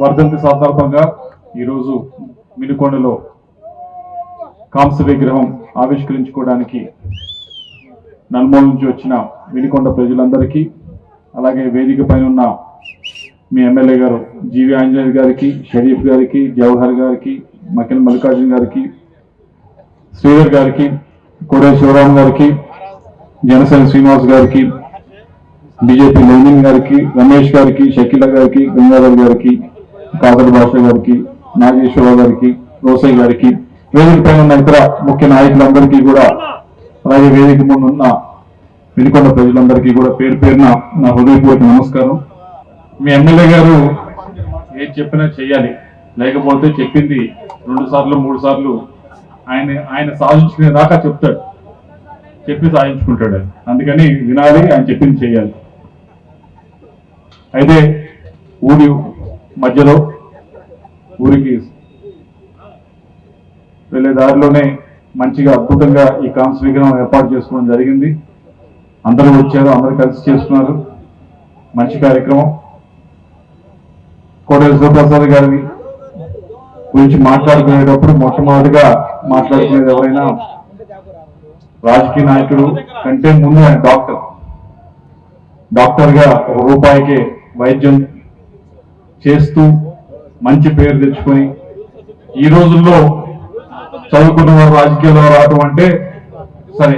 వర్ధంతి సందర్భంగా ఈరోజు మినుకొండలో కాంస విగ్రహం ఆవిష్కరించుకోవడానికి నల్మూల నుంచి వచ్చిన మినుకొండ ప్రజలందరికీ అలాగే వేదిక పైన ఉన్న మీ ఎమ్మెల్యే గారు జీవి ఆంజనేయ గారికి షరీఫ్ గారికి జవహర్ గారికి మకిన మల్లికార్జున గారికి శ్రీధర్ గారికి కోడే శివరామ్ గారికి జనసేన శ్రీనివాస్ గారికి బీజేపీ లెనిన్ గారికి రమేష్ గారికి షకీల గారికి గంగాధర్ గారికి కాదర్ భాష గారికి నాగేశ్వరరావు గారికి రోసయ్య గారికి వేదిక పైన ఉన్న ఇతర ముఖ్య నాయకులందరికీ కూడా అలాగే వేదిక ముందు ఉన్న వినుకొండ ప్రజలందరికీ కూడా పేరు పేరున నా హృదయపూర్వక నమస్కారం. మీ ఎమ్మెల్యే గారు ఏం చెప్పినా చెయ్యాలి. లేకపోతే చెప్పింది రెండు సార్లు మూడు సార్లు ఆయన ఆయన సాధించుకునే దాకా చెప్తాడు. చెప్పి సాధించుకుంటాడు. అందుకని వినాలి ఆయన చెప్పింది చేయాలి అయితే ఊరి మధ్యలో ఊరికి వెళ్ళే దారిలోనే మంచిగా అద్భుతంగా ఈ కాంస్ విగ్రహం ఏర్పాటు చేసుకోవడం జరిగింది. అందరూ వచ్చారు అందరూ కలిసి చేస్తున్నారు మంచి కార్యక్రమం. కోటేశ్వర శివప్రసాద్ గారిని గురించి మాట్లాడుకునేటప్పుడు మొట్టమొదటిగా మాట్లాడుకునేది ఎవరైనా రాజకీయ నాయకుడు కంటే ముందు ఆయన డాక్టర్. డాక్టర్గా ఒక రూపాయికి వైద్యం చేస్తూ మంచి పేరు తెచ్చుకొని ఈ రోజుల్లో చదువుకున్న వారు రాజకీయాల్లో రావటం అంటే సరే.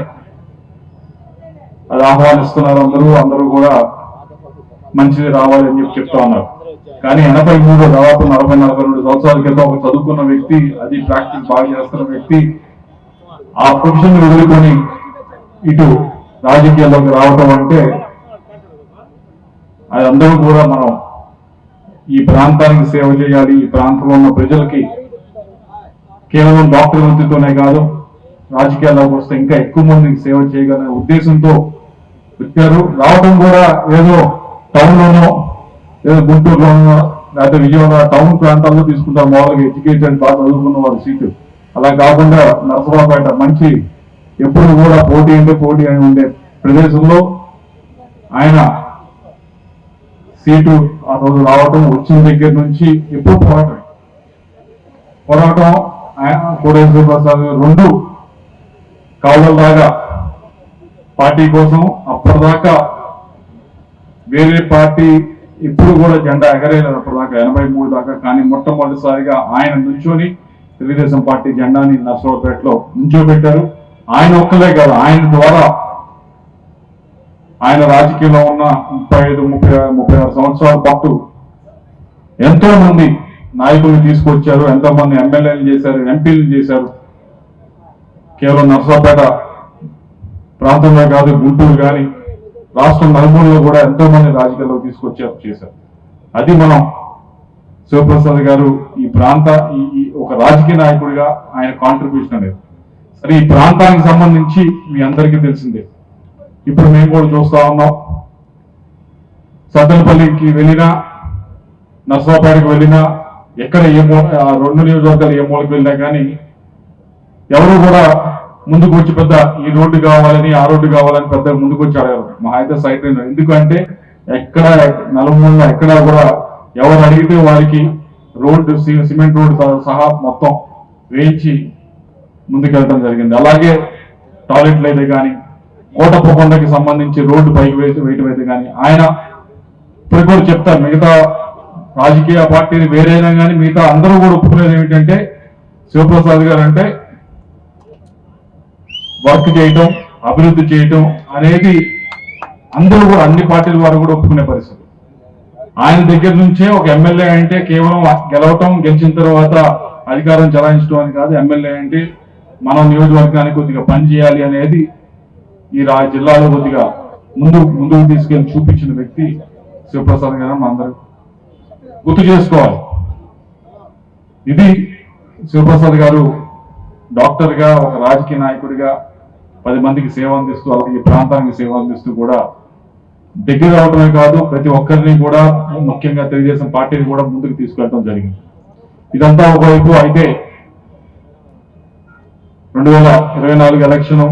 అది ఆహ్వానిస్తున్నారు అందరూ అందరూ కూడా మంచిది రావాలి అని చెప్పి చెప్తా ఉన్నారు. కానీ ఎనభై మూడు దాదాపు నలభై నలభై రెండు సంవత్సరాల క్రితం ఒక చదువుకున్న వ్యక్తి అది ప్రాక్టీస్ బాగా చేస్తున్న వ్యక్తి ఆ ప్రొఫెషన్ వదులుకొని ఇటు రాజకీయాల్లోకి రావటం అంటే అది అందరూ కూడా మనం ఈ ప్రాంతానికి సేవ చేయాలి. ఈ ప్రాంతంలో ఉన్న ప్రజలకి కేవలం డాక్టర్ వృత్తితోనే కాదు రాజకీయాల్లోకి వస్తే ఇంకా ఎక్కువ మందికి సేవ చేయగలనే ఉద్దేశంతో వచ్చారు. రావడం కూడా ఏదో టౌన్ లోనో ఏదో గుంటూరులోనో లేకపోతే విజయవాడ టౌన్ ప్రాంతాల్లో తీసుకుంటారు. మామూలుగా ఎడ్యుకేటెడ్ బాగా చదువుకున్న వారి సీటు. అలా కాకుండా నరసరావుపేట మంచి ఎప్పుడు కూడా పోటీ అంటే పోటీ అని ఉండే ప్రదేశంలో ఆయన సీటు ఆ రోజు రావటం వచ్చిన దగ్గర నుంచి ఎప్పుడు పోరాటం పోరాటం ఆయన కోటేశ్వర ప్రసాద్ గారు రెండు కావుల దాకా పార్టీ కోసం అప్పటిదాకా వేరే పార్టీ ఇప్పుడు కూడా జెండా ఎగరేయలేదు అప్పటిదాకా ఎనభై మూడు దాకా కానీ మొట్టమొదటిసారిగా ఆయన నుంచొని తెలుగుదేశం పార్టీ జెండాని నర్సరావుపేటలో నుంచోబెట్టారు. ఆయన ఒక్కలే కాదు ఆయన ద్వారా ఆయన రాజకీయంలో ఉన్న ముప్పై ఐదు ముప్పై ముప్పై ఆరు సంవత్సరాల పాటు ఎంతో మంది నాయకుల్ని తీసుకొచ్చారు ఎంతో మంది ఎమ్మెల్యేలు చేశారు ఎంపీలు చేశారు. కేవలం నర్సాపేట ప్రాంతంలో కాదు గుంటూరు కానీ రాష్ట్రం నలుమూలలో కూడా ఎంతో మంది రాజకీయాల్లో తీసుకొచ్చారు చేశారు. అది మనం శివప్రసాద్ గారు ఈ ప్రాంత ఈ ఒక రాజకీయ నాయకుడిగా ఆయన కాంట్రిబ్యూషన్ అనేది. సరే ఈ ప్రాంతానికి సంబంధించి మీ అందరికీ తెలిసిందే. ఇప్పుడు మేము కూడా చూస్తా ఉన్నాం. సద్దలపల్లికి వెళ్ళినా నర్సాపేటకి వెళ్ళినా ఎక్కడ ఏ ఆ రెండు నియోజకవర్గాలు ఏ మూలకి వెళ్ళినా కానీ ఎవరు కూడా ముందుకు వచ్చి పెద్ద ఈ రోడ్డు కావాలని ఆ రోడ్డు కావాలని పెద్ద ముందుకు వచ్చి అడగరు. మా అయితే సైట్ ఎందుకంటే ఎక్కడ నలుమూల ఎక్కడ కూడా ఎవరు అడిగితే వారికి రోడ్డు సి- సిమెంట్ రోడ్డు సహా- సహా మొత్తం వేయించి ముందుకెళ్ళడం జరిగింది. అలాగే టాయిలెట్లు అయితే కానీ కోటప్ప కొండకి సంబంధించి రోడ్డు పైకి వేసి వేయటం అయితే కానీ ఆయన ఇప్పుడు కూడా చెప్తారు మిగతా రాజకీయ పార్టీలు వేరైనా కానీ మిగతా అందరూ కూడా ఒప్పుకునేది ఏమిటంటే శివప్రసాద్ గారు అంటే వర్క్ చేయటం అభివృద్ధి చేయటం అనేది అందరూ కూడా అన్ని పార్టీల వారు కూడా ఒప్పుకునే పరిస్థితి. ఆయన దగ్గర నుంచే ఒక ఎమ్మెల్యే అంటే కేవలం గెలవటం గెలిచిన తర్వాత అధికారం చలాయించడం అని కాదు ఎమ్మెల్యే అంటే మనం నియోజకవర్గానికి కొద్దిగా పని చేయాలి అనేది ఈ రా జిల్లాలో కొద్దిగా ముందు ముందుకు తీసుకెళ్ళి చూపించిన వ్యక్తి శివప్రసాద్ గారు అందరూ. గుర్తు చేసుకోవాలి. ఇది శివప్రసాద్ గారు డాక్టర్గా ఒక రాజకీయ నాయకుడిగా పది మందికి సేవ అందిస్తూ అలాగే ఈ ప్రాంతానికి సేవ అందిస్తూ కూడా దగ్గర అవడమే కాదు ప్రతి ఒక్కరిని కూడా ముఖ్యంగా తెలుగుదేశం పార్టీని కూడా ముందుకు తీసుకెళ్ళడం జరిగింది. ఇదంతా ఒకవైపు అయితే రెండు వేల ఇరవై నాలుగు ఎలక్షన్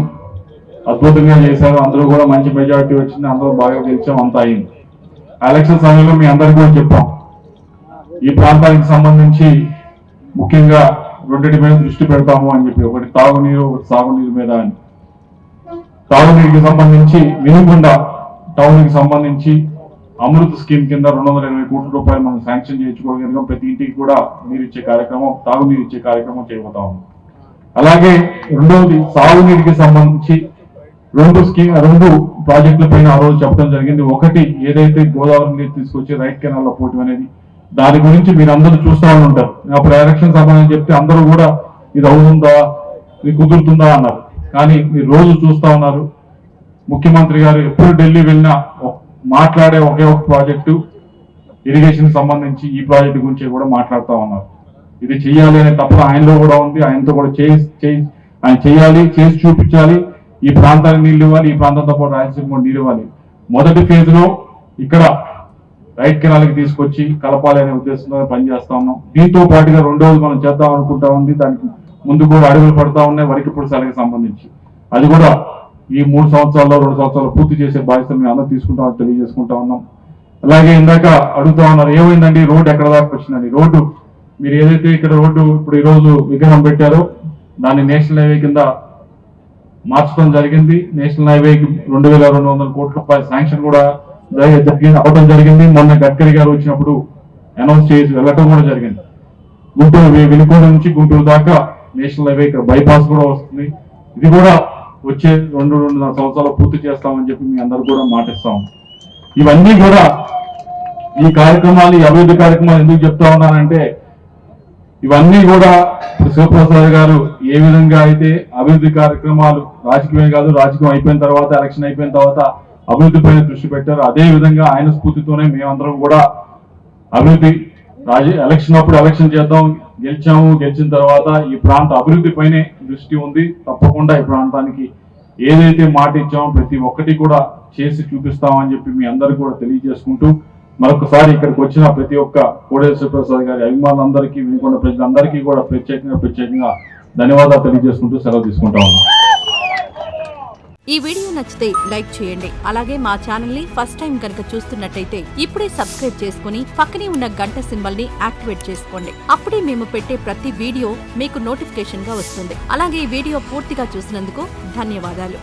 అద్భుతంగా చేశారు. అందరూ కూడా మంచి మెజారిటీ వచ్చింది. అందరూ బాగా గెలిచాం. అంతా అయింది. ఎలక్షన్ సమయంలో మీ అందరికీ కూడా చెప్పాం. ఈ ప్రాంతానికి సంబంధించి ముఖ్యంగా రెండింటి మీద దృష్టి పెడతాము అని చెప్పి. ఒకటి తాగునీరు ఒకటి సాగునీరు మీద అని. తాగునీరుకి సంబంధించి వినుకొండ టౌన్కి సంబంధించి అమృత్ స్కీమ్ కింద రెండు వందల ఇరవై కోట్ల రూపాయలు మనం శాంక్షన్ చేయించుకోగలిగాం ప్రతి ఇంటికి కూడా నీరు ఇచ్చే కార్యక్రమం తాగునీరు ఇచ్చే కార్యక్రమం చేయబోతా ఉన్నాం. అలాగే రెండవది సాగునీరుకి సంబంధించి రెండు స్కీమ్ రెండు ప్రాజెక్టుల పైన ఆ రోజు చెప్పడం జరిగింది. ఒకటి ఏదైతే గోదావరి నీరు తీసుకొచ్చి రైట్ కెనాల్లో పోటీ అనేది దాని గురించి మీరు అందరూ చూస్తా ఉంటారు. అప్పుడు ఎలక్షన్ సంబంధించి చెప్తే అందరూ కూడా ఇది అవుతుందా ఇది కుదురుతుందా అన్నారు. కానీ మీరు రోజు చూస్తా ఉన్నారు. ముఖ్యమంత్రి గారు ఎప్పుడు ఢిల్లీ వెళ్ళినా మాట్లాడే ఒకే ఒక ప్రాజెక్టు ఇరిగేషన్ సంబంధించి ఈ ప్రాజెక్టు గురించి కూడా మాట్లాడుతూ ఉన్నారు. ఇది చేయాలి అనే తప్పన ఆయనలో కూడా ఉంది. ఆయనతో కూడా చేసి ఆయన చేయాలి చేసి చూపించాలి. ఈ ప్రాంతానికి నీళ్ళు ఇవ్వాలి ఈ ప్రాంతంతో పాటు రాయలసీమ నీళ్ళు ఇవ్వాలి. మొదటి ఫేజ్లో ఇక్కడ రైట్ కెనాల్కి తీసుకొచ్చి కలపాలి అనే ఉద్దేశంతో పనిచేస్తా ఉన్నాం. దీంతో పాటుగా రెండోది మనం చేద్దాం అనుకుంటా ఉంది. దానికి ముందు కూడా అడుగులు పడతా ఉన్నాయి వరికి సరిగ్గా సంబంధించి. అది కూడా ఈ మూడు సంవత్సరాల్లో రెండు సంవత్సరాలు పూర్తి చేసే బాధ్యత మేము అందరూ తీసుకుంటామని తెలియజేసుకుంటా ఉన్నాం. అలాగే ఇందాక అడుగుతా ఉన్నారు ఏమైందండి? రోడ్డు ఎక్కడ దాకా వచ్చిందండి? రోడ్డు మీరు ఏదైతే ఇక్కడ రోడ్డు ఇప్పుడు ఈరోజు విగ్రహం పెట్టారో దాన్ని నేషనల్ హైవే కింద మార్చడం జరిగింది. నేషనల్ హైవే రెండు వేల రెండు వందల కోట్ల రూపాయల శాంక్షన్ కూడా జరిగింది అవడం జరిగింది. మొన్న గడ్కరీ గారు వచ్చినప్పుడు అనౌన్స్ చేసి వెళ్ళటం కూడా జరిగింది. గుంటూరు వి- నుంచి గుంటూరు దాకా నేషనల్ హైవే ఇక్కడ బైపాస్ కూడా వస్తుంది. ఇది కూడా వచ్చే రెండు రెండున్నర సంవత్సరాలు పూర్తి చేస్తామని చెప్పి మీ అందరూ కూడా మాటిస్తాం. ఇవన్నీ కూడా ఈ కార్యక్రమాలు ఈ అభివృద్ధి కార్యక్రమాలు ఎందుకు చెప్తా ఉన్నానంటే ఇవన్నీ కూడా శివప్రసాద్ గారు ఏ విధంగా అయితే అభివృద్ధి కార్యక్రమాలు రాజకీయమే కాదు రాజకీయం అయిపోయిన తర్వాత ఎలక్షన్ అయిపోయిన తర్వాత అభివృద్ధి పైన దృష్టి పెట్టారు. అదే విధంగా ఆయన స్ఫూర్తితోనే మేమందరం కూడా అభివృద్ధి రాజ ఎలక్షన్ అప్పుడు ఎలక్షన్ చేద్దాం గెలిచాము గెలిచిన తర్వాత ఈ ప్రాంత అభివృద్ధి పైనే దృష్టి ఉంది. తప్పకుండా ఈ ప్రాంతానికి ఏదైతే మాట ఇచ్చామో ప్రతి ఒక్కటి కూడా చేసి చూపిస్తామని చెప్పి మీ అందరికీ కూడా తెలియజేసుకుంటూ మరొకసారి ఇక్కడికి వచ్చిన ప్రతి ఒక్క కోడేశ్వర ప్రసాద్ గారి అభిమానులందరికీ వినుకొండ ప్రజలందరికీ కూడా ప్రత్యేకంగా ప్రత్యేకంగా ధన్యవాదాలు తెలియజేసుకుంటూ సెలవు తీసుకుంటా ఉన్నాం. ఈ వీడియో నచ్చితే లైక్ చేయండి. అలాగే మా ఛానల్ని ఫస్ట్ టైం కనుక చూస్తున్నట్టయితే ఇప్పుడే సబ్స్క్రైబ్ చేసుకుని పక్కనే ఉన్న గంట సింబల్ని యాక్టివేట్ చేసుకోండి. అప్పుడే మేము పెట్టే ప్రతి వీడియో మీకు నోటిఫికేషన్గా వస్తుంది. అలాగే ఈ వీడియో పూర్తిగా చూసినందుకు ధన్యవాదాలు.